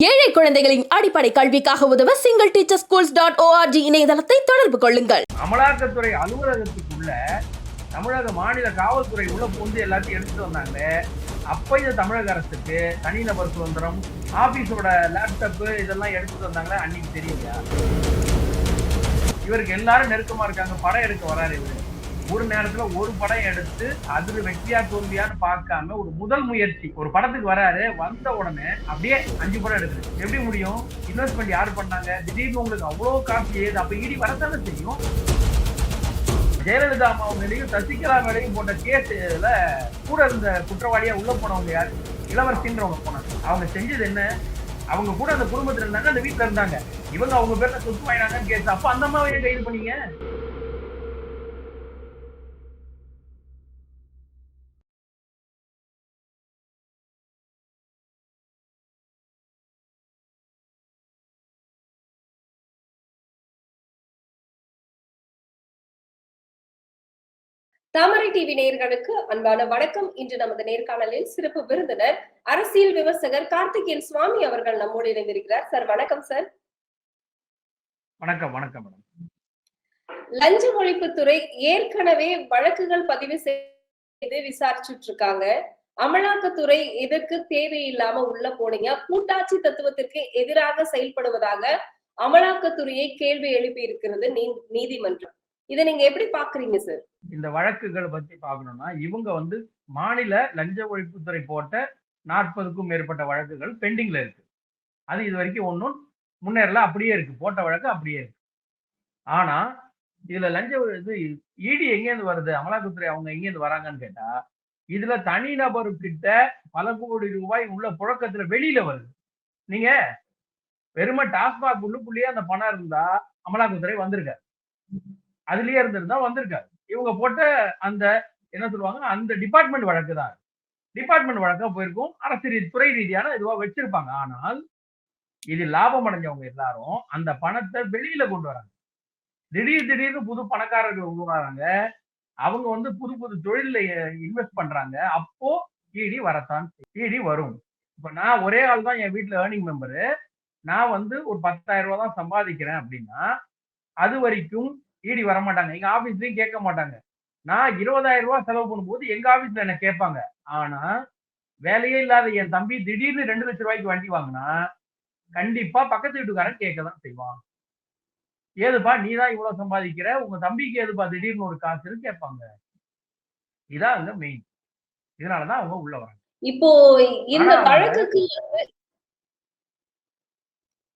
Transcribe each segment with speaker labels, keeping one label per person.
Speaker 1: ஏழை குழந்தைகளின் அடிப்படை கல்விக்காக உதவ single teacher schools dot O R G இணையதளத்தை தொடர்பு கொள்ளுங்கள்.
Speaker 2: அமலாக்கத்துறை அலுவலகத்துக்குள்ள தமிழக மாநில காவல்துறை உள்ள பூந்து எல்லாத்தையும் எடுத்துட்டு வந்தாங்களே அப்ப இந்த தமிழக அரசுக்கு தனிநபர் சுதந்திரம் ஆபீஸோட லேப்டாப்பு இதெல்லாம் எடுத்துட்டு வந்தாங்களே? அன்னைக்கு தெரியலையா? இவருக்கு எல்லாரும் நெருக்கமா இருக்காங்க. படம் எடுக்க வராரு இவரு. ஒரு நேரத்துல ஒரு படம் எடுத்து அதுல வெற்றியா தோல்வியான்னு பார்க்காம ஒரு முதல் முயற்சி. ஒரு படத்துக்கு வராரு வந்த உடனே அப்படியே அஞ்சு படம் எடுக்குது எப்படி முடியும்? இன்வெஸ்ட்மெண்ட் யார் பண்ணாங்க? திடீர்னு உங்களுக்கு அவ்வளவு காசு ஏது? அப்ப இடி வரத்தானே செய்யும். ஜெயலலிதா அம்மா மேலேயும் சசிகலா மேலேயும் போட்ட கேஸ்ல கூட இருந்த குற்றவாளியா உள்ள போனவங்க யாரு? இளவரசின்றவங்க போனாங்க. அவங்க செஞ்சது என்ன? அவங்க கூட அந்த குடும்பத்துல இருந்தாங்க அந்த வீட்டுல இருந்தாங்க. இவங்க அவங்க பேர்ல சொத்து வாங்கினாங்கன்னு கேட்டு அப்ப அந்த அம்மாவை கைது பண்ணீங்க?
Speaker 3: தாமரை டிவி நேயர்களுக்கு அன்பான வணக்கம். இன்று நமது நேர்காணலில் சிறப்பு விருந்தினர் அரசியல் விமர்சகர் கார்த்திகேயன் சுவாமி அவர்கள் நம்மோடு இணைந்திருக்கிறார். சார் வணக்கம் சார்.
Speaker 2: வணக்கம் வணக்கம் மேடம்.
Speaker 3: லஞ்ச ஒழிப்புத்துறை ஏற்கனவே வழக்குகள் பதிவு செய்து விசாரிச்சுட்டு இருக்காங்க அமலாக்கத்துறை எதற்கு தேவையில்லாம உள்ள போனீங்க? கூட்டாட்சி தத்துவத்திற்கு எதிராக செயல்படுவதாக அமலாக்கத்துறையை கேள்வி எழுப்பி இருக்கிறது நீதிமன்றம். இதை நீங்க எப்படி பாக்குறீங்க சார்?
Speaker 2: இந்த வழக்குகளை பத்தி பாக்கணும்னா இவங்க வந்து மாநில லஞ்ச ஒழிப்புத்துறை போட்ட நாற்பதுக்கும் மேற்பட்ட வழக்குகள் பெண்டிங்ல இருக்கு. அது இது வரைக்கும் ஒன்றும் முன்னேறல அப்படியே இருக்கு. போட்ட வழக்கு அப்படியே இருக்கு. ஆனா இதுல லஞ்ச இது இடி எங்கேருந்து வருது? அமலாக்கத்துறை அவங்க எங்கேருந்து வராங்கன்னு கேட்டா இதுல தனிநபருக்கிட்ட பல கோடி ரூபாய் உள்ள புழக்கத்துல வெளியில வருது. நீங்க வெறும டாஸ்மாக் உள்ளுக்குள்ளேயே அந்த பணம் இருந்தா அமலாக்கத்துறை வந்திருக்காரு அதுலயே இருந்திருந்தா வந்திருக்காரு இவங்க போட்ட அந்த என்ன சொல்லுவாங்க அந்த டிபார்ட்மெண்ட் வழக்கு தான் டிபார்ட்மெண்ட் வழக்கா போயிருக்கும். அரசு துறை ரீதியான இதுவா வச்சிருப்பாங்க. ஆனால் இது லாபம் அடைஞ்சவங்க எல்லாரும் அந்த பணத்தை வெளியில கொண்டு வராங்க. திடீர் திடீர்னு புது பணக்காரர்கள் உருவாகிறாங்க அவங்க வந்து புது புது தொழில இன்வெஸ்ட் பண்றாங்க. அப்போ இடி வரத்தான் இடி வரும். இப்ப நான் ஒரே ஆள் தான் என் வீட்டுல ஏர்னிங் மெம்பரு நான் வந்து ஒரு பத்தாயிரம் ரூபாய் தான் சம்பாதிக்கிறேன் அப்படின்னா அது வரைக்கும் ஈடி வர மாட்டாங்க எங்க ஆபீஸ்லயும் கேட்க மாட்டாங்க. நான் இருபதாயிரம் ரூபாய் செலவு பண்ணும்போது எங்க ஆபீஸ்ல என்ன கேட்பாங்க? ஆனா வேலையே இல்லாத என் தம்பி திடீர்னு ரெண்டு லட்சம் ரூபாய்க்கு வண்டி வாங்கினா கண்டிப்பா பக்கத்து வீட்டுக்காரன் கேட்க தான் செய்வான். ஏதுப்பா நீ தான் இவ்வளவு சம்பாதிக்கிற? உங்க தம்பிக்கு ஏதுப்பா திடீர்னு ஒரு காசுன்னு கேட்பாங்க. இதான் அங்க மெயின் இதனாலதான் அவங்க உள்ள வராங்க.
Speaker 3: இப்போ இந்த வழக்குக்கு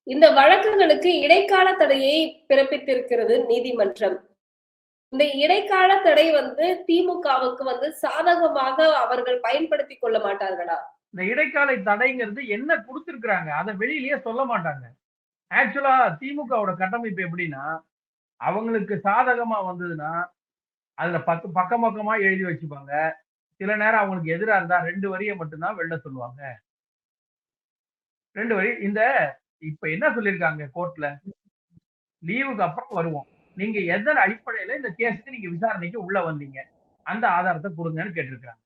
Speaker 3: இந்த வழக்குகளுக்கு இடைக்கால தடையை பிறப்பித்திருக்கிறது நீதிமன்றம். இந்த இடைக்கால தடை வந்து திமுகவுக்கு வந்து சாதகமாக அவர்கள் பயன்படுத்தி கொள்ள மாட்டார்களா?
Speaker 2: இந்த இடைக்கால தடைங்கிறது என்ன கொடுத்திருக்கிறாங்க? அதை வெளியிலேயே சொல்ல மாட்டாங்க. ஆக்சுவலா திமுகவோட கட்டமைப்பு எப்படின்னா அவங்களுக்கு சாதகமா வந்ததுன்னா அதுல பத்து பக்கம் பக்கமா எழுதி வச்சுப்பாங்க. சில நேரம் அவங்களுக்கு எதிரா இருந்தா ரெண்டு வரியை மட்டும்தான் வெளில சொல்லுவாங்க. ரெண்டு வரி இந்த இப்ப என்ன சொல்லியிருக்காங்க கோர்ட்ல லீவுக்கு அப்புறம் வருவோம். நீங்க எதன் அடிப்படையில இந்த கேஸுக்கு நீங்க விசாரணைக்கு உள்ள வந்தீங்க? அந்த ஆதாரத்தை கொடுங்கன்னு கேட்டிருக்காங்க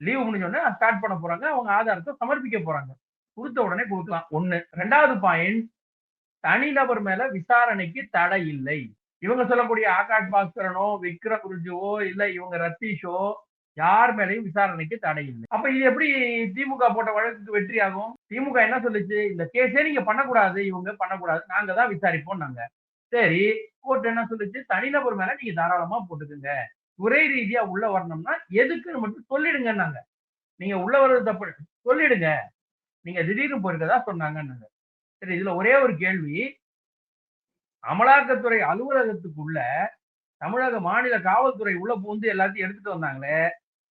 Speaker 2: லீவு முடிஞ்ச உடனே ஸ்டார்ட் பண்ண போறாங்க அவங்க ஆதாரத்தை சமர்ப்பிக்க போறாங்க. கொடுத்த உடனே கொடுக்கலாம். ஒண்ணு. ரெண்டாவது பாயிண்ட் தனிநபர் மேல விசாரணைக்கு தடை இல்லை. இவங்க சொல்லக்கூடிய ஆகாஷ் பாஸ்கரனோ விக்ரம் குருஜுவோ இல்ல இவங்க ரத்தீஷோ யார் மேலையும் விசாரணைக்கு தடை இல்லை. அப்ப இது எப்படி திமுக போட்ட வழக்குக்கு வெற்றி ஆகும் திமுக என்ன சொல்லுச்சு? இந்த கேஸே நீங்க பண்ணக்கூடாது இவங்க பண்ணக்கூடாது நாங்க தான் விசாரிப்போம் நாங்க. சரி கோர்ட் என்ன சொல்லுச்சு? தனிநபர் மேல நீங்க தாராளமா போட்டுக்குங்க. துறை ரீதியா உள்ள வரணும்னா எதுக்குன்னு மட்டும் சொல்லிடுங்கன்னாங்க. நீங்க உள்ள வர்றது தப்பு சொல்லிடுங்க. நீங்க திடீர்னு போயிருக்கதா சொன்னாங்கன்னாங்க. சரி இதுல ஒரே ஒரு கேள்வி. அமலாக்கத்துறை அலுவலகத்துக்குள்ள தமிழக மாநில காவல்துறை உள்ள புகுந்து எல்லாத்தையும் எடுத்துட்டு வந்தாங்களே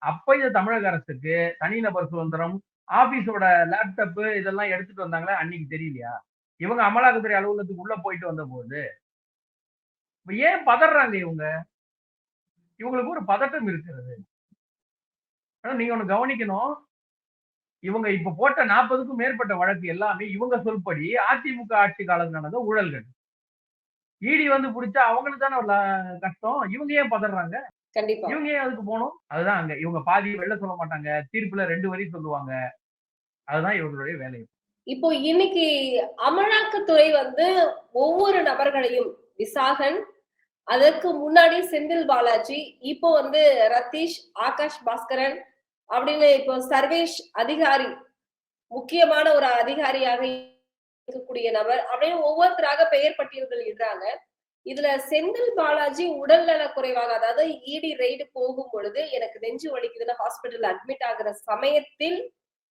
Speaker 2: அப்ப இந்த தமிழக அரசுக்கு தனிநபர் சுதந்திரம் ஆபீஸோட லேப்டாப்பு இதெல்லாம் எடுத்துட்டு வந்தாங்களே? அன்னைக்கு தெரியலையா? இவங்க அமலாக்கத்துறை அலுவலகத்துக்கு உள்ள போயிட்டு வந்த போது ஏன் பதறாங்க இவங்க? இவங்களுக்கு ஒரு பதட்டம் இருக்கிறது. ஆனா நீங்க ஒண்ணு கவனிக்கணும். இவங்க இப்ப போட்ட நாற்பதுக்கும் மேற்பட்ட வழக்கு எல்லாமே இவங்க சொல்படி அதிமுக ஆட்சி காலத்துல நடந்த ஊழல்கள். இடி வந்து பிடிச்சா அவங்களுக்கு தானே கஷ்டம். இவங்க ஏன் பதறாங்க?
Speaker 3: கண்டிப்பா.
Speaker 2: இவங்க அதுக்கு போகணும்? அதுதான் அங்க. இவங்க பாதி வெளில சொல்ல மாட்டாங்க. தீர்ப்புல ரெண்டு வரி சொல்லுவாங்க. அதுதான் இவங்களுடைய வேலை.
Speaker 3: இப்போ இன்னைக்கு அமலாக்கத்துறை வந்து ஒவ்வொரு நபர்களையும் விசாகன் அதற்கு முன்னாடி செந்தில் பாலாஜி இப்போ வந்து ரதீஷ் ஆகாஷ் பாஸ்கரன் அப்படின்னு இப்போ சர்வேஷ் அதிகாரி முக்கியமான ஒரு அதிகாரியாக இருக்கக்கூடிய நபர் அப்படின்னு ஒவ்வொருத்தராக பெயர் பட்டியல்கள் இடுறாங்க. இதுல செந்தில் பாலாஜி உடல்நல குறைவாக அதாவது இடி ரெய்டு போகும் பொழுது எனக்கு நெஞ்சு வலிக்குதுன்னு ஹாஸ்பிட்டல் அட்மிட் ஆகிற சமயத்தில்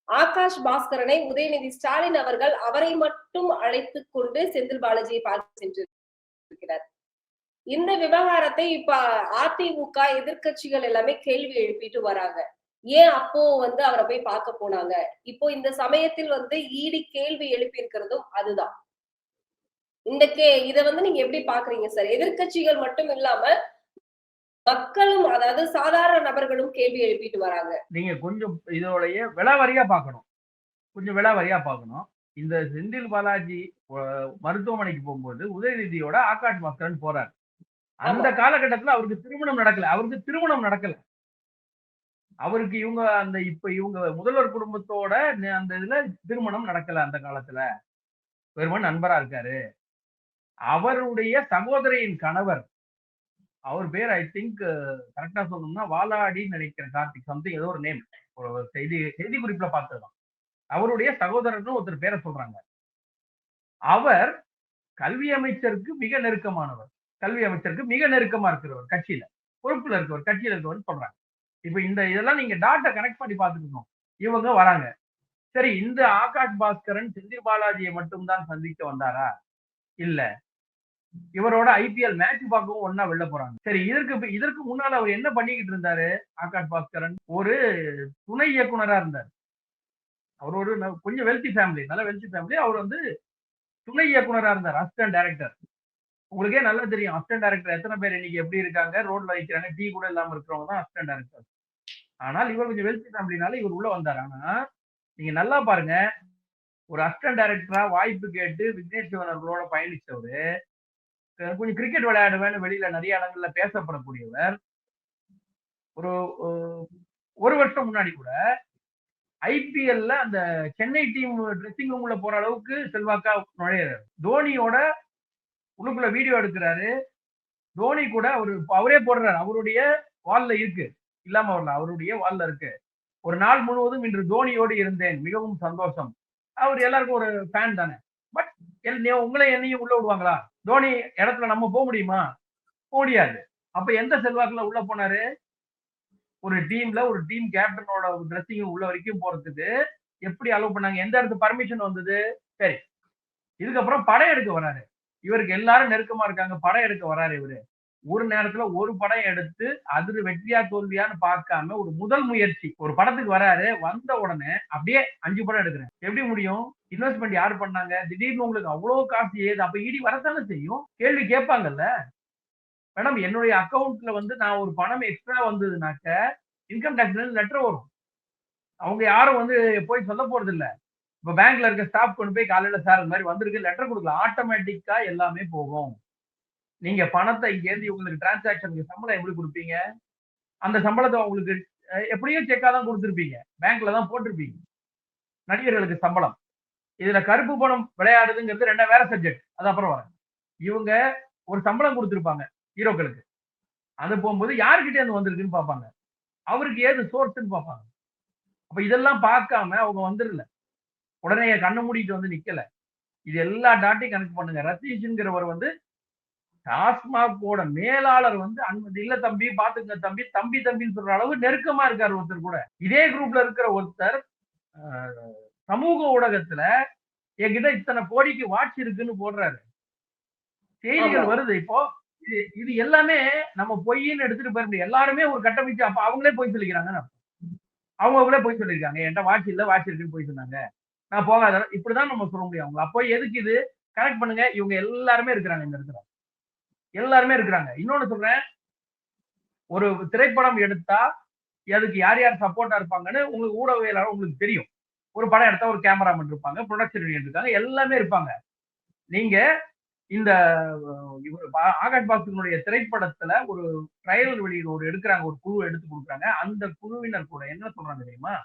Speaker 3: ஆகாஷ் பாஸ்கரனை உதயநிதி ஸ்டாலின் அவர்கள் அவரை மட்டும் அழைத்து கொண்டு செந்தில் பாலாஜியை பார்த்து சென்றிருக்கிறார். இந்த விவகாரத்தை இப்ப அதிமுக எதிர்க்கட்சிகள் எல்லாமே கேள்வி எழுப்பிட்டு வராங்க. ஏன் அப்போ வந்து அவரை போய் பார்க்க போனாங்க? இப்போ இந்த சமயத்தில் வந்து ஈடி கேள்வி எழுப்பி இருக்கிறதும் அதுதான். இந்த கே இத வந்து நீங்க எப்படி பாக்குறீங்க சார் எதிர்க்கட்சிகள் மட்டும் இல்லாம மக்களும் அதாவது சாதாரண நபர்களும் கேள்வி எழுப்பிட்டு வராங்க.
Speaker 2: நீங்க கொஞ்சம் இதோடைய விலாவரியா பார்க்கணும். கொஞ்சம் விலாவரியா பார்க்கணும். இந்த செந்தில் பாலாஜி மருத்துவமனைக்கு போகும்போது உதயநிதியோட ஆகாஷ் பாஸ்கரன் போறாரு. அந்த காலகட்டத்துல அவருக்கு திருமணம் நடக்கல. அவருக்கு திருமணம் நடக்கல. அவருக்கு இவங்க அந்த இப்ப இவங்க முதல்வர் குடும்பத்தோட அந்த இதுல திருமணம் நடக்கல அந்த காலத்துல. வெறும நண்பரா இருக்காரு. அவருடைய சகோதரியின் கணவர் அவர் பேர் ஐ திங்க் கரெக்டா சொல்லணும்னா வாலாடின்னு நினைக்கிறேன் கார்த்திக் சம்திங் ஏதோ ஒரு நேம் ஒரு செய்தி செய்தி குறிப்புல பார்த்ததுதான். அவருடைய சகோதரர்னு ஒருத்தர் பேரை சொல்றாங்க. அவர் கல்வி அமைச்சருக்கு மிக நெருக்கமானவர். கல்வி அமைச்சருக்கு மிக நெருக்கமா இருக்கிறவர் கட்சியில. பொறுப்புல இருக்கவர் கட்சியில இருக்கவர் சொல்றாங்க. இப்ப இந்த இதெல்லாம் நீங்க டாட்டை கனெக்ட் பண்ணி பார்த்துக்கணும். இவங்க வராங்க. சரி இந்த ஆகாஷ் பாஸ்கரன் செந்தில் பாலாஜியை மட்டும்தான் சந்திக்க வந்தாரா? இல்ல. இவரோட ஐபிஎல் மேட்ச் பார்க்கவும் ஒன்னா வெளில போறாங்க. சரி இதற்கு இதற்கு முன்னால அவர் என்ன பண்ணிக்கிட்டு இருந்தாரு? ஆகாஷ் பாஸ்கரன் ஒரு துணை இயக்குனரா இருந்தார். அவர் ஒரு கொஞ்சம் வெல்தி ஃபேமிலி நல்ல வெல்தி ஃபேமிலி அவர் வந்து துணை இயக்குனரா இருந்தார் அசிஸ்டன்ட் டைரக்டர் உங்களுக்கே நல்லா தெரியும் அசிஸ்டன்ட் டைரக்டர் எத்தனை பேர் இன்னைக்கு எப்படி இருக்காங்க? ரோட்ல வைக்கிறாங்க டீ கூட இல்லாம இருக்கிறவங்க தான் அசிஸ்டன்ட் டைரக்டர் ஆனால் இவர் கொஞ்சம் வெல்தி ஃபேமிலினால இவர் உள்ள வந்தார். ஆனா நீங்க நல்லா பாருங்க ஒரு அசிஸ்டன்ட் டைரக்டரா வாய்ப்பு கேட்டு விக்னேஷ் சிவன் அவர்களோட பயணிச்சவரு கொஞ்சம் கிரிக்கெட் விளையாடுவேன்னு வெளியில நிறைய இடங்கள்ல பேசப்படக்கூடியவர். ஒரு ஒரு வருஷம் முன்னாடி கூட ஐபிஎல்ல அந்த சென்னை டீம் ட்ரெஸ்ஸிங் ரூம்ல போற அளவுக்கு செல்வாக்கா நுழையிறாரு. தோனியோட உள்ளுக்குள்ள வீடியோ எடுக்கிறாரு. தோனி கூட அவரு அவரே போடுறாரு. அவருடைய வால்ல இருக்கு. இல்லாம வரல அவருடைய வால்ல இருக்கு. ஒரு நாள் முழுவதும் இன்று தோனியோடு இருந்தேன். மிகவும் சந்தோஷம். அவர் எல்லாருக்கும் ஒரு ஃபேன் தானே. உங்களை என்னையும் உள்ள விடுவாங்களா? தோனி இடத்துல நம்ம போக முடியுமா? போக முடியாது. அப்ப எந்த செல்வாக்குல உள்ள போனாரு? ஒரு டீம்ல ஒரு டீம் கேப்டனோட ட்ரெஸ்ஸிங் உள்ள வரைக்கும் போறதுக்கு எப்படி அலோவ் பண்ணாங்க? எந்த இடத்து பர்மிஷன் வந்தது? சரி. இதுக்கப்புறம் படம் எடுக்க வராரு. இவருக்கு எல்லாரும் நெருக்கமா இருக்காங்க. படம் எடுக்க வராரு இவரு. ஒரு நேரத்துல ஒரு படம் எடுத்து அது வெற்றியா தோல்வியான்னு பார்க்காம ஒரு முதல் முயற்சி. ஒரு படத்துக்கு வராரு. வந்த உடனே அப்படியே அஞ்சு படம் எடுக்கிறேன். எப்படி முடியும்? இன்வெஸ்ட்மெண்ட் யார் பண்ணாங்க? திடீர்னு உங்களுக்கு அவ்வளோ காசு ஏது? அப்ப இடி வரத்தானே செய்யும்? கேள்வி கேட்பாங்கல்ல? மேடம் என்னுடைய அக்கௌண்ட்ல வந்து நான் ஒரு பணம் எக்ஸ்ட்ரா வந்ததுனாக்க இன்கம் டேக்ஸ்ல லெட்டர் வரும். அவங்க யாரும் வந்து போய் சொல்ல போறது இல்ல இப்ப பேங்க்ல இருக்க ஸ்டாஃப் கொண்டு போய் காலையில சார் இந்த மாதிரி வந்திருக்கு லெட்டர் கொடுக்கலாம் ஆட்டோமேட்டிக்கா எல்லாமே போகும். நீங்க பணத்தை இங்கேருந்து உங்களுக்கு டிரான்சாக்ஷனுக்கு சம்பளம் எப்படி கொடுப்பீங்க? அந்த சம்பளத்தை உங்களுக்கு எப்படியும் எப்படியோ செக்கா தான் கொடுத்துருப்பீங்க. பேங்க்ல தான் போட்டிருப்பீங்க. நடிகர்களுக்கு சம்பளம். இதுல கருப்பு பணம் விளையாடுதுங்கிறது ரெண்டா வேற சப்ஜெக்ட் அது அப்புறம் வரேன். இவங்க ஒரு சம்பளம் கொடுத்துருப்பாங்க ஹீரோக்களுக்கு. அது போகும்போது யாருக்கிட்டே இருந்து வந்திருக்குன்னு பார்ப்பாங்க. அவருக்கு ஏது சோர்ஸ்ன்னு பார்ப்பாங்க. அப்ப இதெல்லாம் பார்க்காம அவங்க வந்துடல. உடனே கண்ணை மூடிட்டு வந்து நிக்கல. இது எல்லா டாட்டையும் கணக்கு பண்ணுங்க. ரத்தீஷ்ங்கிறவர் வந்து டாஸ்மாகோட மேலாளர் வந்து அன்பு இல்ல தம்பி பாத்துங்க தம்பி தம்பி தம்பின்னு சொல்ற அளவு நெருக்கமா இருக்காரு ஒருத்தர் கூட. இதே குரூப்ல இருக்கிற ஒருத்தர் சமூக ஊடகத்துல என்கிட்ட இத்தனை கோடிக்கு வாட்ச் இருக்குன்னு போடுறாரு. செய்திகள். வருது. இப்போ இது இது எல்லாமே நம்ம பொய்ன்னு எடுத்துட்டு போயிட முடியும் எல்லாருமே ஒரு கட்டமைச்சு அப்ப அவங்களே போய் சொல்லிக்கிறாங்க அவங்க அவங்களே போய் சொல்லியிருக்காங்க என்கிட்ட வாட்ச் இல்ல வாட்ச் இருக்குன்னு போய் சொன்னாங்க. நான் போகாத இப்படிதான் நம்ம சொல்ல முடியும் அவங்க அப்போ எதுக்கு இது? கனெக்ட் பண்ணுங்க. இவங்க எல்லாருமே இருக்கிறாங்க இந்த இடத்துல. எல்லாருமே இருக்கிறாங்க. இன்னொன்னு சொல்றேன். ஒரு திரைப்படம் எடுத்தா அதுக்கு யார் யார் சப்போர்ட்டா இருப்பாங்கன்னு உங்களுக்கு ஊடகவியலாளர் உங்களுக்கு தெரியும். ஒரு படம் எடுத்தா ஒரு கேமராமேன் இருப்பாங்க ப்ரொடக்ஷன் இருக்காங்க எல்லாமே இருப்பாங்க. நீங்க இந்த இவர் பா- ஆகாஷ் பாஸ்கரனுடைய திரைப்படத்துல ஒரு ட்ரையல் வெளியிட ஒரு எடுக்கிறாங்க ஒரு குழு எடுத்து கொடுக்குறாங்க. அந்த குழுவினர் கூட என்ன சொல்றாங்க தெரியுமா?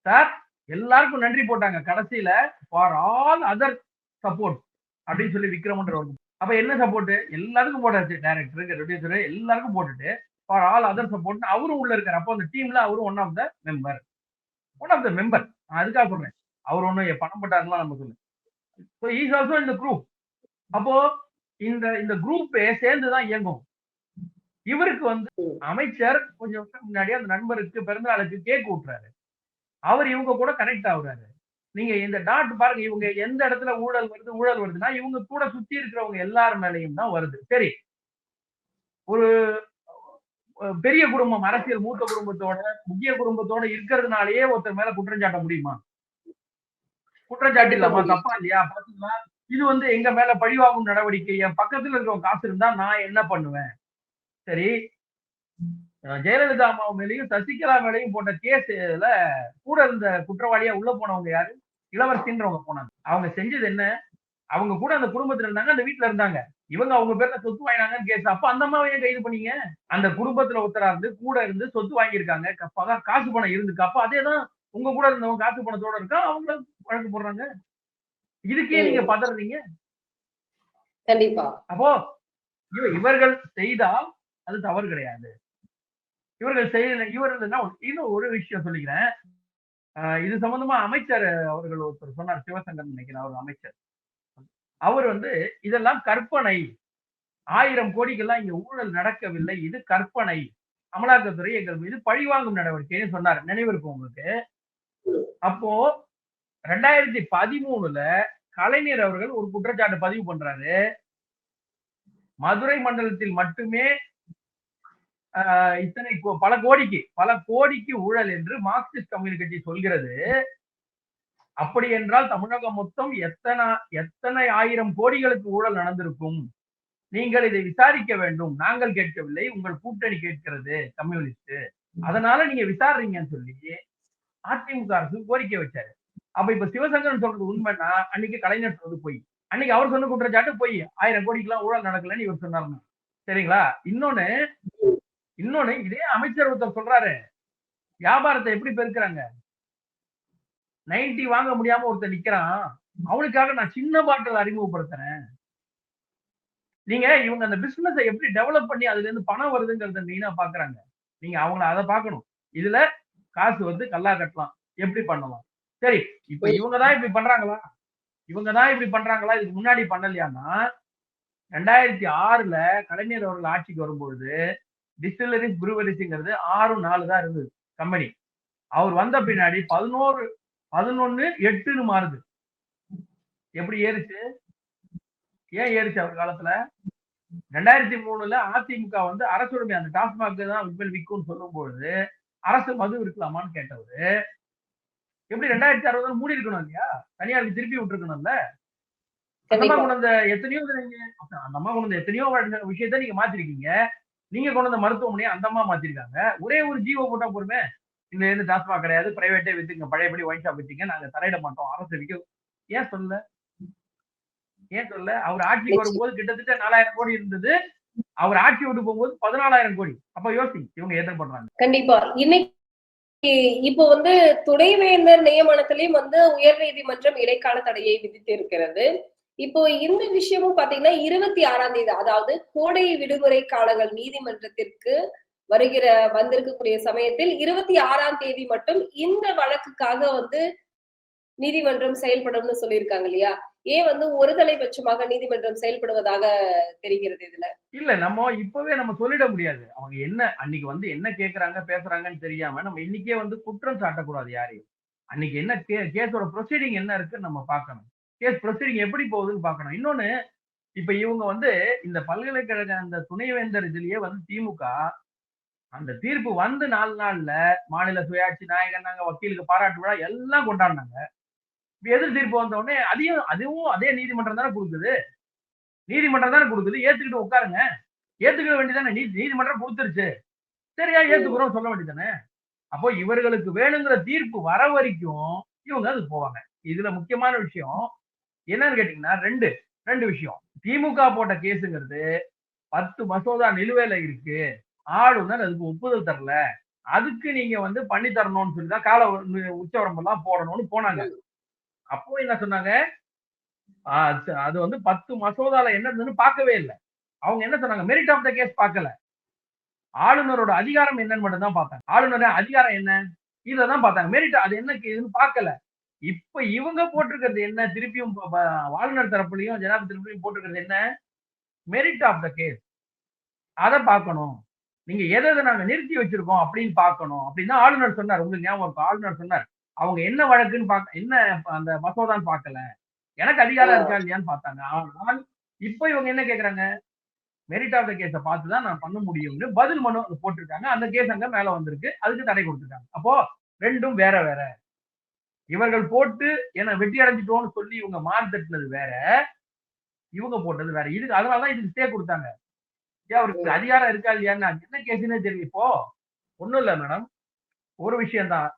Speaker 2: சார் எல்லாருக்கும் நன்றி போட்டாங்க. கடைசியில ஃபார் ஆல் அதர் சப்போர்ட் அப்படின்னு சொல்லி விக்ரமன்ற ஒரு அப்ப என்ன சப்போர்ட் எல்லாருக்கும் போட்டாச்சு. டைரக்டர் ப்ரொடியூசர் எல்லாருக்கும் போட்டுட்டு ஃபார் ஆல் அதர் சப்போர்ட் அவரும் உள்ள இருக்காரு. அப்போ அந்த டீம்ல அவரும் one of the member one of the member நான் அதுக்காக சொல்றேன். அவர் ஒன்றும் பணம் போட்டாருலாம் நம்ம சொல்லு. ஸோ ஈஸ் ஆல்சோ இந்த குரூப் அப்போ இந்த இந்த குரூப்பே சேர்ந்து தான் இயங்கும். இவருக்கு வந்து அமைச்சர் கொஞ்சம் வருஷம் முன்னாடி அந்த நண்பருக்கு பிறந்தநாளுக்கு கேக் ஊட்டுறாரு. அவர் இவங்க கூட கனெக்ட் ஆகுறாரு. நீங்க இந்த டாட் பாருங்க இவங்க எந்த இடத்துல ஊழல் வருது ஊழல் வருதுன்னா இவங்க கூட சுத்தி இருக்கிறவங்க எல்லார் மேலையும் தான் வருது. சரி. ஒரு பெரிய குடும்பம் அரசியல் மூத்த குடும்பத்தோட முக்கிய குடும்பத்தோட இருக்கிறதுனாலயே ஒருத்தர் மேல குற்றம் சாட்ட முடியுமா குற்றச்சாட்டு இல்லாமா தப்பா இல்லையா? பாத்தீங்களா? இது வந்து எங்க மேல பழிவாங்கும் நடவடிக்கை என் பக்கத்துல இருக்கவங்க காசு இருந்தா நான் என்ன பண்ணுவேன்? சரி. ஜெயலலிதா அம்மா மேலேயும் சசிகலா மேலேயும் போட்ட கேஸ்ல கூட இருந்த குற்றவாளியா உள்ள போனவங்க யாரு? இளவரசின்றவங்க போனாங்க. அவங்க செஞ்சது என்ன? அவங்க கூட அந்த குடும்பத்துல இருந்தாங்க அந்த வீட்டுல இருந்தாங்க. இவங்க அவங்க பேர்ல சொத்து வாங்கினாங்கன்னு கேஸ். அப்ப அந்த அம்மாவை ஏன் கைது பண்ணீங்க? அந்த குடும்பத்துல ஒருத்தரா இருந்து கூட இருந்து சொத்து வாங்கியிருக்காங்க. காசு பணம் இருந்துக்கு? அப்ப அதேதான் உங்க கூட இருந்தவங்க காசு பணத்தோட இருக்கா? அவங்க வழக்கு போடுறாங்க. இதுக்கே நீங்க பதறீங்க?
Speaker 3: கண்டிப்பா.
Speaker 2: அப்போ இவ- இவர்கள் செய்தால் அது தவறு கிடையாது. இவர்கள் செய்யல இவர்கள் இன்னும் ஒரு விஷயம் சொல்லிக்கிறேன். இது சம்பந்தமா அமைச்சர் அவர்கள் ஒருத்தர் சொன்னார். சிவசங்கர் நினைக்கிறேன் அவர் அமைச்சர். அவர் வந்து இதெல்லாம் கற்பனை. ஆயிரம் கோடிக்கெல்லாம் இங்க ஊழல் நடக்கவில்லை. இது கற்பனை. அமலாக்கத்துறை எங்கள் மீது பழிவாங்கும் நடவடிக்கைன்னு சொன்னார். நினைவிருக்கும் உங்களுக்கு? அப்போ ரெண்டாயிரத்தி பதிமூணுல கலைஞர் அவர்கள் ஒரு குற்றச்சாட்டு பதிவு பண்றாரு. மதுரை மண்டலத்தில் மட்டுமே ஆஹ், இத்தனை கோ- பல கோடிக்கு பல கோடிக்கு ஊழல் என்று மார்க்சிஸ்ட் கம்யூனிஸ்ட் கட்சி சொல்கிறது. அப்படி என்றால் தமிழகம் மொத்தம் எத்தனை எத்தனை ஆயிரம் கோடிகளுக்கு ஊழல் நடந்திருக்கும்? நீங்கள் இதை விசாரிக்க வேண்டும். நாங்கள் கேட்கவில்லை உங்கள் கூட்டணி கேட்கிறது கம்யூனிஸ்ட் அதனால நீங்க விசாரிங்கன்னு சொல்லி அதிமுக அரசு கோரிக்கை வச்சாரு. அப்ப இப்ப சிவசங்கரன் சொல்றது உண்மைன்னா அன்னைக்கு கலைஞர் சொல்றது போய். அன்னைக்கு அவர் சொன்ன குற்றச்சாட்டு போய். ஆயிரம் கோடிக்கெல்லாம் ஊழல் நடக்கலன்னு இவர் சொன்னாருங்க. சரிங்களா? இன்னொன்னு இன்னொன்னு இதே அமைச்சர் ஒருத்தர் சொல்றாரு. வியாபாரத்தை எப்படி பெருக்குறாங்க? நைன்டி வாங்க முடியாம ஒருத்தர் நிக்கிறான். அவனுக்காக நான் சின்ன பாட்டில் அறிமுகப்படுத்துறேன். நீங்க இவங்க அந்த பிசினஸ் எப்படி டெவலப் பண்ணி அதுல இருந்து பணம் வருதுங்கிறத மெயினா பாக்குறாங்க. நீங்க அவங்கள அதை பார்க்கணும் இதுல காசு வந்து கல்லா கட்டலாம். எப்படி பண்ணலாம்? சரி இப்ப இவங்க தான் இப்படி பண்றாங்களா? இவங்க தான் இப்படி பண்றாங்களா? இதுக்கு முன்னாடி பண்ணலையான்னா ரெண்டாயிரத்தி ஆறுல கலைஞர் அவர்கள் ஆட்சிக்கு வரும்பொழுது டிஸ்டிலரிஸ் ப்ரூவரிஸ்ங்கிறது ஆறு நாலு தான் இருந்தது கம்பெனி அவர் வந்த பின்னாடி பதினோரு பதினொன்னு எட்டுன்னு மாறுது. எப்படி ஏறுச்சு? ஏன் ஏறுச்சு அவர் காலத்துல? ரெண்டாயிரத்தி மூணுல அதிமுக வந்து அரசுடைமை அந்த டாஸ்மாக் தான் விற்பனை விற்கும்னு சொல்லும் பொழுது அரசு மது இருக்கலாமான்னு கேட்டவரு எப்படி ரெண்டாயிரத்தி அறுபது மூடி இருக்கணும் இல்லையா? தனியாருக்கு திருப்பி விட்டுருக்கணும்ல? அம்மா கொண்டு வந்த எத்தனையோ அந்த அம்மா கொண்டு வந்த எத்தனையோ விஷயத்த நீங்க மாத்திருக்கீங்க. நீங்க கொண்டு வந்த மருத்துவமனையை அந்த அம்மா மாத்திருக்காங்க. ஒரே ஒரு ஜீவோ போட்டா போருமே இந்த இருந்து டாஸ்மாக் கிடையாது. பிரைவேட்டே வித்துங்க பழையபடி ஒயின் ஷாப் வச்சுங்க நாங்க தலையிட மாட்டோம். அரசு விற்க ஏன் சொல்ல ஏன் சொல்ல அவர் ஆட்சிக்கு வரும்போது கிட்டத்தட்ட நாலாயிரம் கோடி இருந்தது. அவர் ஆட்சி விட்டு போகும்போது பதினாலாயிரம் கோடி. அப்ப யோசி இவங்க எதிர் பண்றாங்க.
Speaker 3: கண்டிப்பா. இன்னைக்கு இப்போ வந்து துணைவேந்தர் நியமனத்திலையும் வந்து உயர்நீதிமன்றம் இடைக்கால தடையை விதித்திருக்கிறது. இப்போ இந்த விஷயமும் பாத்தீங்கன்னா இருபத்தி ஆறாம் தேதி அதாவது கோடை விடுமுறை காலங்கள் நீதிமன்றத்திற்கு வருகிற வந்திருக்கக்கூடிய சமயத்தில் இருபத்தி ஆறாம் தேதி மட்டும் இந்த வழக்குக்காக வந்து நீதிமன்றம் செயல்படும்னு சொல்லியிருக்காங்க இல்லையா? ஏன் வந்து ஒரு தலைபட்சமாக நீதிமன்றம் செயல்படுவதாக தெரிகிறது இதுல?
Speaker 2: இல்ல நம்ம இப்பவே நம்ம சொல்லிட முடியாது. அவங்க என்ன அன்னைக்கு வந்து என்ன கேக்குறாங்க பேசுறாங்கன்னு தெரியாம நம்ம இன்னைக்கே வந்து குற்றம் சாட்டக்கூடாது யாரையும். அன்னைக்கு என்ன கே கேஸோட ப்ரொசீடிங் என்ன இருக்குன்னு நம்ம பார்க்கணும். கேஸ் ப்ரொசீடிங் எப்படி போகுதுன்னு பார்க்கணும். இன்னொன்னு இப்ப இவங்க வந்து இந்த பல்கலைக்கழக அந்த துணைவேந்தர் இதுலயே வந்து திமுக அந்த தீர்ப்பு வந்து நாலு நாள்ல மாநில சுயாட்சி நாயகன் நாங்க வக்கீலுக்கு பாராட்டு விழா எல்லாம் கொண்டாடினாங்க. எதிர் தீர்ப்பு வந்த உடனே அதையும் அதுவும் அதே நீதிமன்றம் தானே கொடுக்குது. நீதிமன்றம் தானே கொடுக்குது. ஏத்துக்கிட்டு உட்காருங்க. ஏத்துக்க வேண்டியதானே? நீ நீதிமன்றம் கொடுத்துருச்சு. சரியா ஏத்துக்கிறோம் சொல்ல வேண்டியதானே? அப்போ இவர்களுக்கு வேணுங்கிற தீர்ப்பு வர வரைக்கும் இவங்க அது போவாங்க. இதுல முக்கியமான விஷயம் என்னன்னு கேட்டீங்கன்னா ரெண்டு ரெண்டு விஷயம். திமுக போட்ட கேஸுங்கிறது பத்து மசோதா நிலுவையில இருக்கு. ஆளுநர் அதுக்கு ஒப்புதல் தரல. அதுக்கு நீங்க வந்து பண்ணி தரணும்னு சொல்லி தான் கால உச்சவரம்பெல்லாம் போடணும்னு போனாங்க. அப்போ என்ன சொன்னாங்க? அது- வந்து பத்து மசோதால என்ன இருந்ததுன்னு பார்க்கவே இல்லை. அவங்க என்ன சொன்னாங்க? மெரிட் ஆஃப் த கேஸ் பார்க்கல. ஆளுநரோட அதிகாரம் என்னன்னு மட்டும் தான் பார்த்தாங்க. ஆளுநரோட அதிகாரம் என்ன? இததான் பார்த்தாங்க. மெரிட் அது என்ன இதுன்னு பார்க்கல. இப்ப இவங்க போட்டிருக்கிறது என்ன? திருப்பியும் ஆளுநர் தரப்புலையும் ஜனாதிபதி தரப்புலையும் போட்டிருக்கிறது என்ன? மெரிட் ஆஃப் த கேஸ் அதை பார்க்கணும். நீங்க எதை எதை நாங்க நிறுத்தி வச்சிருக்கோம் அப்படின்னு பார்க்கணும். அப்படின்னா ஆளுநர் சொன்னார் உங்களுக்கு ஞாபகம் இருக்கும் ஆளுநர் சொன்னார் அவங்க என்ன வழக்குன்னு பார்க்க என்ன அந்த மசோதான்னு பார்க்கல. எனக்கு அதிகாரம் இருக்கா இல்லையான்னு பார்த்தாங்க. ஆனால் இப்போ இவங்க என்ன கேக்குறாங்க? மெரிட் ஆஃப் த கேஸை பார்த்து தான் நான் பண்ண முடியும்னு பதில் மனு அங்க போட்டிருக்காங்க. அந்த கேஸ் அங்க மேல வந்திருக்கு. அதுக்கு தடை கொடுத்துருக்காங்க அப்போ ரெண்டும் வேற வேற. இவர்கள் போட்டு என்ன வெட்டி அடைஞ்சிட்டோம்னு சொல்லி இவங்க மார்க் தட்டினது வேற. இவங்க போட்டது வேற. இதுக்கு அதனாலதான் இதுக்கு ஸ்டே கொடுத்தாங்க. ஏன் அவருக்கு அதிகாரம் இருக்கா இல்லையான்னு என்ன கேஸ்னே தெரியும் இப்போ ஒண்ணும் இல்ல மேடம் ஒரு விஷயம்தான்.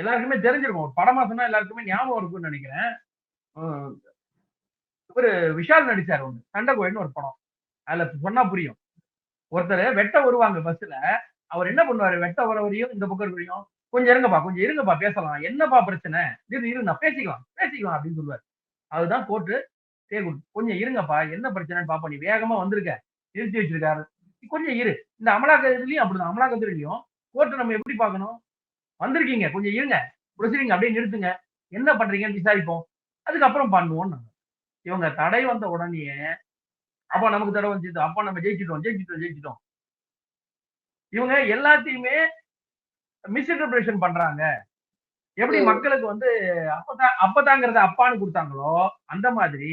Speaker 2: எல்லாருக்குமே தெரிஞ்சிருக்கும். ஒரு படமா சொன்னா எல்லாருக்குமே ஞாபகம் இருக்கும்னு நினைக்கிறேன். இவரு விஷால் நடிச்சார் ஒண்ணு. சண்டை கோயில்னு ஒரு படம். அதுல சொன்னா புரியும். ஒருத்தர் வெட்ட வருவாங்க பஸ்ல அவர் என்ன பண்ணுவாரு? வெட்ட வர வரையும் இந்த பக்கம் வரையும் கொஞ்சம் இருங்கப்பா கொஞ்சம் இருங்கப்பா பேசலாம். என்னப்பா பிரச்சனை? இரு இரு நான் பேசிக்கலாம். பேசிக்கலாம் அப்படின்னு சொல்லுவார். அதுதான் போட்டு டே குட் கொஞ்சம் இருங்கப்பா என்ன பிரச்சனைன்னு பாப்பா நீ வேகமா வந்திருக்க. நிறுத்தி வச்சிருக்காரு. கொஞ்சம் இரு. இந்த அமலாக்கத்துலயும் அப்படிதான். அமலாக்கத்துலயும் கோர்ட்டை நம்ம எப்படி பார்க்கணும்? வந்திருக்கீங்க. கொஞ்சம் இருங்க. ப்ரொசீடிங் அப்படியே நிறுத்துங்க. என்ன பண்றீங்கன்னு விசாரிப்போம். அதுக்கப்புறம் பண்ணுவோம் நாங்க இவங்க தடை வந்த உடனே அப்ப நமக்கு தடை வந்துச்சு. அப்ப நம்ம ஜெயிச்சிட்டோம் ஜெயிச்சிட்டோம் ஜெயிச்சிட்டோம். இவங்க எல்லாத்தையுமே மிஸ்இன்டர்பிரேஷன் பண்றாங்க. எப்படி. மக்களுக்கு வந்து அப்பதான் அப்பதாங்கிறத அப்பான்னு கொடுத்தாங்களோ அந்த மாதிரி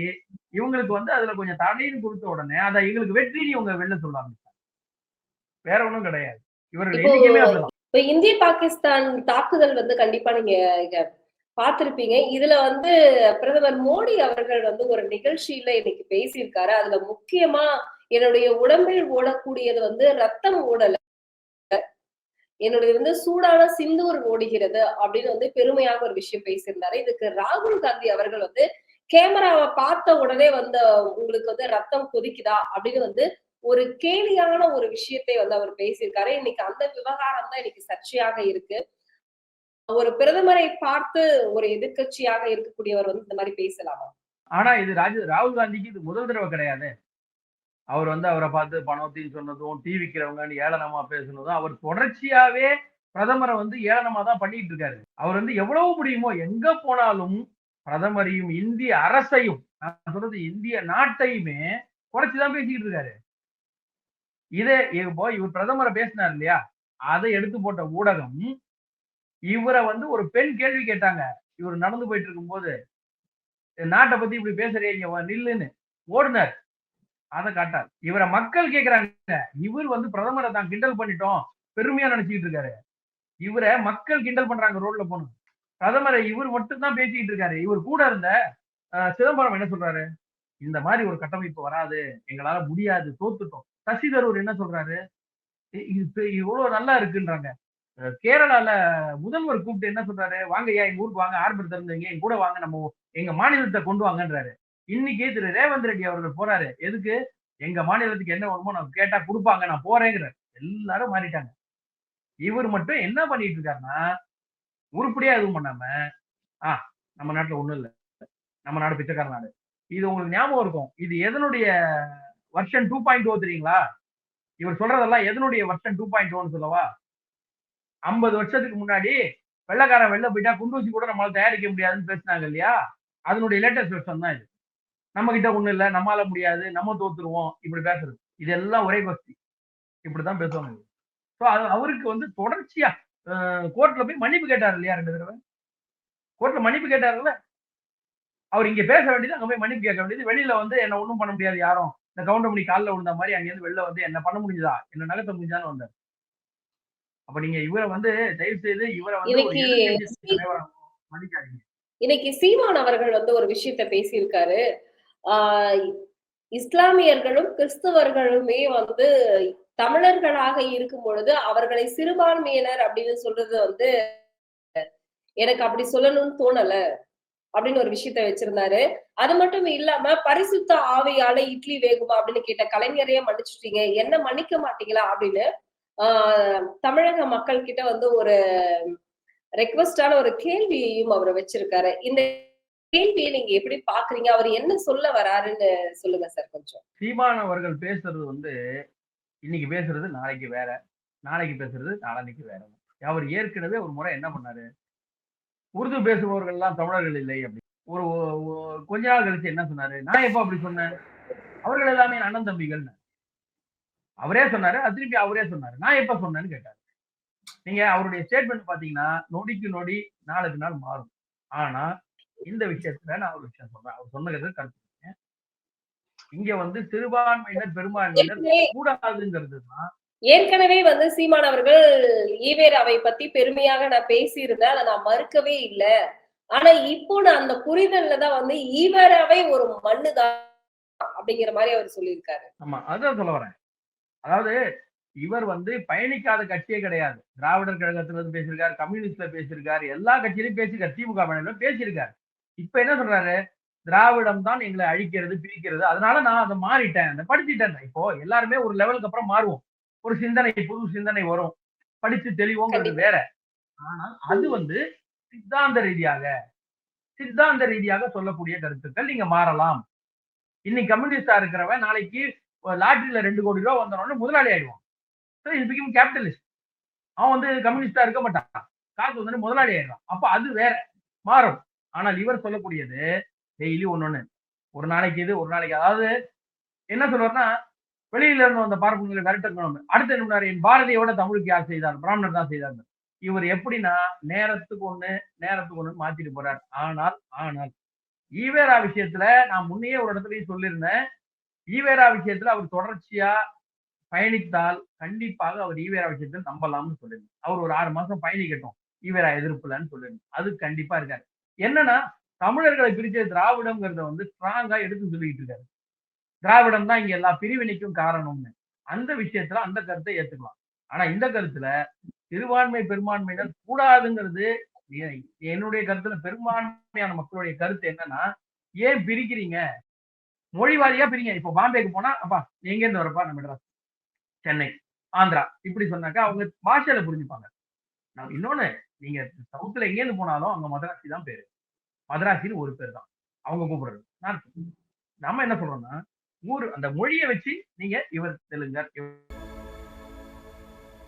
Speaker 2: இவங்களுக்கு வந்து அதுல கொஞ்சம் தடைன்னு கொடுத்த உடனே அதை எங்களுக்கு வெற்றின்னு இவங்க வெளில சொல்றாங்க வேற ஒண்ணும் கிடையாது. இவர்கள் அப்படிதான்.
Speaker 3: இப்ப இந்திய பாகிஸ்தான் தாக்குதல் வந்து கண்டிப்பா நீங்க பார்த்திருப்பீங்க. இதுல வந்து பிரதமர் மோடி அவர்கள் வந்து ஒரு நிகழ்ச்சியில இன்னைக்கு பேசியிருக்காரு. அதுல முக்கியமா என்னுடைய உடம்பில் ஓடக்கூடியது வந்து ரத்தம் ஓடல. என்னுடைய வந்து சூடான சிந்தூர் ஓடுகிறது அப்படின்னு வந்து பெருமையாக ஒரு விஷயம் பேசியிருந்தாரு. இதுக்கு ராகுல் காந்தி அவர்கள் வந்து கேமராவை பார்த்த உடனே வந்து உங்களுக்கு வந்து ரத்தம் கொதிக்குதா அப்படின்னு வந்து ஒரு கேலியான ஒரு விஷயத்தை வந்து அவர் பேசியிருக்காரு. இன்னைக்கு அந்த விவகாரம் தான் இன்னைக்கு சர்ச்சையாக இருக்கு. ஒரு பிரதமரை பார்த்து ஒரு எதிர்க்கட்சியாக இருக்கக்கூடியவர் வந்து இந்த மாதிரி பேசலாமா?
Speaker 2: ஆனா இது ராஜ ராகுல் காந்திக்கு இது முதல் தடவை கிடையாது. அவர் வந்து அவரை பார்த்து பணத்தையும் சொன்னதும் டீ விற்கிறவங்கன்னு ஏளனமா பேசுனதும் அவர் தொடர்ச்சியாவே பிரதமரை வந்து ஏளனமா தான் பண்ணிட்டு இருக்காரு. அவர் வந்து எவ்வளவு முடியுமோ எங்க போனாலும் பிரதமரையும் இந்திய அரசையும் நான் சொல்றது இந்திய நாட்டையுமே குறைச்சுதான் பேசிக்கிட்டு இருக்காரு. இதே இப்போ இவர் பிரதமரை பேசினார் இல்லையா? அதை எடுத்து போட்ட ஊடகம் இவரை வந்து ஒரு பெண் கேள்வி கேட்டாங்க. இவர் நடந்து போயிட்டு இருக்கும்போது நாட்டை பத்தி இப்படி பேசுறீங்க நில்லுன்னு. ஓடுனார். அதை காட்டார். இவரை மக்கள் கேட்கிறாங்க இவர் வந்து பிரதமரை தான் கிண்டல் பண்ணிட்டோம். பெருமையா நினைச்சுக்கிட்டு இருக்காரு. இவரை மக்கள் கிண்டல் பண்றாங்க ரோட்ல போகணும் பிரதமரை இவர் மட்டும் தான் பேசிக்கிட்டு இருக்காரு. இவர் கூட இருந்த சிதம்பரம் என்ன சொல்றாரு? இந்த மாதிரி ஒரு கட்டமைப்பு வராது. எங்களால முடியாது. தோத்துட்டோம். சசி தரூர் என்ன சொல்றாரு? இது இவ்வளவு நல்லா இருக்குன்றாங்க. கேரளால முதல்வர் கூப்பிட்டு என்ன சொல்றாரு? வாங்க ஐயா எங்க ஊருக்கு வாங்க. ஆர்பர் திறந்தீங்க எங்க கூட வாங்க. நம்ம எங்க மாநிலத்தை கொண்டு வாங்கன்றாரு. இன்னைக்கு திரு ரேவந்த் ரெட்டி அவர்கள் போறாரு. எதுக்கு? எங்க மாநிலத்துக்கு என்ன வேணுமோ நான் கேட்டா கொடுப்பாங்க நான் போறேங்கிற எல்லாரும் மாறிட்டாங்க. இவர் மட்டும் என்ன பண்ணிட்டு இருக்காருன்னா உருப்படியா எதுவும் பண்ணாம ஆ நம்ம நாட்டுல ஒண்ணும் இல்ல. நம்ம நாடு பிச்சைக்கார நாடு. இது உங்களுக்கு ஞாபகம் இருக்கும். இது எதனுடைய வருஷன் டூ பாயிண்ட் ஓ தெரியுங்களா? இவர் சொல்றதெல்லாம் எதனுடைய வருஷன் டூ பாயிண்ட் ஓன்னு சொல்லவா? ஐம்பது வருஷத்துக்கு முன்னாடி வெள்ளக்காரன் வெளில போயிட்டா குண்டூசி கூட நம்மளால தயாரிக்க முடியாதுன்னு பேசினாங்க இல்லையா? அதனுடைய லேட்டஸ்ட் வெர்ஷன் தான் இது. நம்ம கிட்ட ஒண்ணும் இல்ல நம்மால முடியாது நம்ம தோத்துருவோம் இப்படி பேசுறது. இதெல்லாம் ஒரே கோஷ்டி இப்படிதான் பேசுவாங்க. ஸோ அது அவருக்கு வந்து தொடர்ச்சியா கோர்ட்ல போய் மன்னிப்பு கேட்டார் இல்லையா ரெண்டு தடவை? கோர்ட்ல மன்னிப்பு கேட்டாருல்ல? அவர் இங்க பேச வேண்டியது அங்க போய் மன்னிப்பு கேட்க வேண்டியது. வெளியில வந்து என்ன ஒண்ணும் பண்ண முடியாது யாரும். இந்த கவுண்டமணி காலில் விழுந்த மாதிரி அங்கேருந்து வெளில வந்து என்ன பண்ண முடிஞ்சதா? என்ன நகர்த்த முடிஞ்சான்னு வந்தார். அப்ப நீங்க இவரை வந்து தயவு செய்து இவரை வந்து மன்னிக்காதீங்க.
Speaker 3: இன்னைக்கு சீமான் அவர்கள் வந்து ஒரு விஷயத்த பேசியிருக்காரு. ஆஹ் இஸ்லாமியர்களும் கிறிஸ்தவர்களுமே வந்து தமிழர்களாக இருக்கும் பொழுது அவர்களை சிறுபான்மையினர் அப்படின்னு சொல்றது வந்து எனக்கு அப்படி சொல்லணும்னு தோணல அப்படின்னு ஒரு விஷயத்த வச்சிருந்தாரு. அது மட்டும் இல்லாம பரிசுத்த ஆவியால இட்லி வேகுமா அப்படின்னு கேட்ட கலைஞரையே மன்னிச்சுட்டீங்க. என்ன மன்னிக்க மாட்டீங்களா அப்படின்னு ஆஹ் தமிழக மக்கள் கிட்ட வந்து ஒரு ரெக்வஸ்டான ஒரு கேள்வியையும் அவர் வச்சிருக்காரு. இந்த கேள்வியை நீங்க எப்படி பாக்குறீங்க அவர் என்ன சொல்ல வராருன்னு சொல்லுங்க சார் கொஞ்சம்.
Speaker 2: சீமான் அவர்கள் பேசுறது வந்து இன்னைக்கு பேசுறது நாளைக்கு வேற. நாளைக்கு பேசுறது நாளன்னைக்கு வேற. அவர் ஏற்கனவே ஒரு முறை என்ன பண்ணாரு? உருது பேசுபவர்கள் எல்லாம் தமிழர்கள் இல்லை அப்படி. ஒரு கொஞ்ச நாள் கழிச்சு என்ன சொன்னாரு? நான் எப்போ அப்படி சொன்னேன்? அவர்கள் எல்லாமே அண்ணன் தம்பிகள். அவரே சொன்னாரு அது திருப்பி அவரே சொன்னாரு. நான் எப்ப சொன்னேன்னு கேட்டாரு. நீங்க அவருடைய ஸ்டேட்மெண்ட் பாத்தீங்கன்னா நொடிக்கு நொடி நாளுக்கு நாள் மாறும். ஆனா இந்த விஷயத்துல நான் ஒரு விஷயம் சொல்றேன். அவர் சொன்னது கருத்து இங்க வந்து சிறுபான்மையினர் பெரும்பான்மையினர் கூடாதுங்கிறது தான்.
Speaker 3: ஏற்கனவே வந்து சீமான் அவர்கள் ஈவேராவை பத்தி பெருமையாக நான் பேசியிருந்தேன். அதை நான் மறுக்கவே இல்லை. ஆனா இப்போ நான் அந்த புரிதல்ல தான் வந்து ஈவேராவை ஒரு மண்ணுதான் அப்படிங்கிற மாதிரி அவர் சொல்லியிருக்காரு.
Speaker 2: ஆமா அதான் சொல்ல வரேன். அதாவது இவர் வந்து பயணிக்காத கட்சியே கிடையாது. திராவிடர் கழகத்துல இருந்து பேசியிருக்காரு கம்யூனிஸ்ட்ல பேசியிருக்காரு எல்லா கட்சியிலும் பேசியிருக்காரு திமுக பேசியிருக்காரு. இப்ப என்ன சொல்றாரு? திராவிடம் தான் எங்களை அழிக்கிறது பிரிக்கிறது. அதனால நான் அதை மாறிட்டேன். அதை படிச்சுட்டேன். இப்போ எல்லாருமே ஒரு லெவலுக்கு அப்புறம் மாறுவோம். ஒரு சிந்தனை புது சிந்தனை வரும். படிச்சு தெளிவோங்கிறது வேற. ஆனால் அது வந்து சித்தாந்த ரீதியாக சித்தாந்த ரீதியாக சொல்லக்கூடிய கருத்துக்கள் நீங்க மாறலாம். இன்னைக்கு கம்யூனிஸ்டா இருக்கிறவன் நாளைக்கு லாட்டரியில ரெண்டு கோடி ரூபா வந்தவொடனே முதலாளி ஆயிடுவான். ஸோ இது பிகம் கேபிட்டலிஸ்ட் அவன் வந்து கம்யூனிஸ்டா இருக்க மாட்டான். காசு வந்து முதலாளி ஆயிடுறான். அப்ப அது வேற. மாறும். ஆனால் இவர் சொல்லக்கூடியது டெய்லி ஒன்னொன்னு ஒரு நாளைக்கு இது ஒரு நாளைக்கு அதாவது என்ன சொல்றாருன்னா வெளியில இருந்து வந்த பார்ப்பனர்களை விரட்டணும் அடுத்த என்ன என் பாரதியோட தமிழுக்கு யார் செய்தார் பிராமணர் தான் செய்தார் இவர் எப்படின்னா நேரத்துக்கு ஒண்ணு நேரத்துக்கு ஒண்ணு மாத்திட்டு போறார். ஆனால் ஆனால் ஈவேரா விஷயத்துல நான் முன்னையே ஒரு இடத்துலயும் சொல்லியிருந்தேன். ஈவேரா விஷயத்துல அவர் தொடர்ச்சியா பயணித்தால் கண்டிப்பாக அவர் ஈவேரா விஷயத்தில் நம்பலாம்னு சொல்லிருந்தேன் அவர் ஒரு ஆறு மாசம் பயணிக்கட்டும் ஈவேரா எதிர்ப்புலன்னு சொல்லிருந்தேன் அது கண்டிப்பா இருக்காரு. என்னன்னா தமிழர்களை பிரிச்ச திராவிடம்ங்கிறத வந்து ஸ்ட்ராங்கா எடுத்து சொல்லிட்டு இருக்காரு. திராவிடம் தான் இங்க எல்லா பிரிவினைக்கும் காரணம்னு. அந்த விஷயத்துல அந்த கருத்தை ஏத்துக்கலாம். ஆனா இந்த கருத்துல சிறுபான்மை பெரும்பான்மையினர் கூடாதுங்கிறது என்னுடைய கருத்துல பெரும்பான்மையான மக்களுடைய கருத்து என்னன்னா ஏன் பிரிக்கிறீங்க? மொழிவாரியா பிரிங்க. இப்ப பாம்பேக்கு போனா அப்பா எங்க இருந்து வரப்பா நம்ம மெட்ராஸ் சென்னை ஆந்திரா. இப்படி சொன்னாக்கா அவங்க பாஷையில புரிஞ்சுப்பாங்க. நான் இன்னொன்னு நீங்க சவுத்துல எங்கேருந்து போனாலும் அங்க மதராசி தான் பேரு. மதராசின்னு ஒரு பேர் தான். அவங்க கூப்பிடுறது. நான் நம்ம என்ன சொல்றோம்னா ஊர் அந்த மொழியை வச்சு நீங்க இவர் தெலுங்கர் இவர்